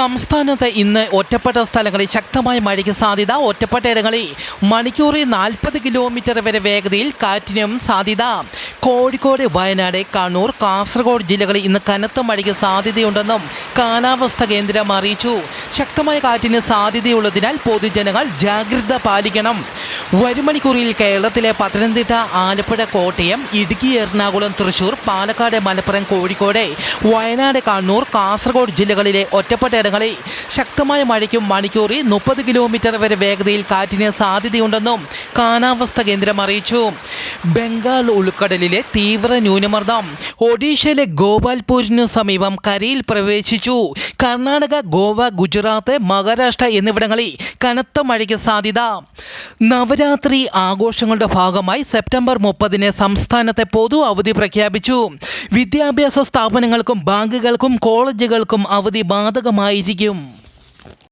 സംസ്ഥാനത്ത് ഇന്ന് ഒറ്റപ്പെട്ട സ്ഥലങ്ങളിൽ ശക്തമായ മഴയ്ക്ക് സാധ്യത. ഒറ്റപ്പെട്ട ഇടങ്ങളിൽ മണിക്കൂറിൽ നാൽപ്പത് കിലോമീറ്റർ വരെ വേഗതയിൽ കാറ്റിനും സാധ്യത. കോഴിക്കോട് വയനാട് കണ്ണൂർ കാസർഗോഡ് ജില്ലകളിൽ ഇന്ന് കനത്ത മഴയ്ക്ക് സാധ്യതയുണ്ടെന്നും കാലാവസ്ഥ കേന്ദ്രം അറിയിച്ചു. ശക്തമായ കാറ്റിന് സാധ്യതയുള്ളതിനാൽ പൊതുജനങ്ങൾ ജാഗ്രത പാലിക്കണം. വരും മണിക്കൂറിൽ കേരളത്തിലെ പത്തനംതിട്ട ആലപ്പുഴ കോട്ടയം ഇടുക്കി എറണാകുളം തൃശൂർ പാലക്കാട് മലപ്പുറം കോഴിക്കോട് വയനാട് കണ്ണൂർ കാസർഗോഡ് ജില്ലകളിലെ ഒറ്റപ്പെട്ട ഇടങ്ങളിൽ ശക്തമായ മഴയ്ക്കും മണിക്കൂറിൽ മുപ്പത് കിലോമീറ്റർ വരെ വേഗതയിൽ കാറ്റിന് സാധ്യതയുണ്ടെന്നും കാലാവസ്ഥ കേന്ദ്രം അറിയിച്ചു. ബംഗാൾ ഉൾക്കടലിലെ തീവ്ര ന്യൂനമർദ്ദം ഒഡീഷയിലെ ഗോപാൽപൂരിനു സമീപം കരയിൽ പ്രവേശിച്ചു. കർണാടക ഗോവ ഗുജറാത്ത് മഹാരാഷ്ട്ര എന്നിവിടങ്ങളിൽ കനത്ത മഴയ്ക്ക് സാധ്യത. നവരാത്രി ആഘോഷങ്ങളുടെ ഭാഗമായി സെപ്റ്റംബർ മുപ്പതിന് സംസ്ഥാനത്തെ പൊതു അവധി പ്രഖ്യാപിച്ചു. വിദ്യാഭ്യാസ സ്ഥാപനങ്ങൾക്കും ബാങ്കുകൾക്കും കോളേജുകൾക്കും അവധി ബാധകമായിരിക്കും.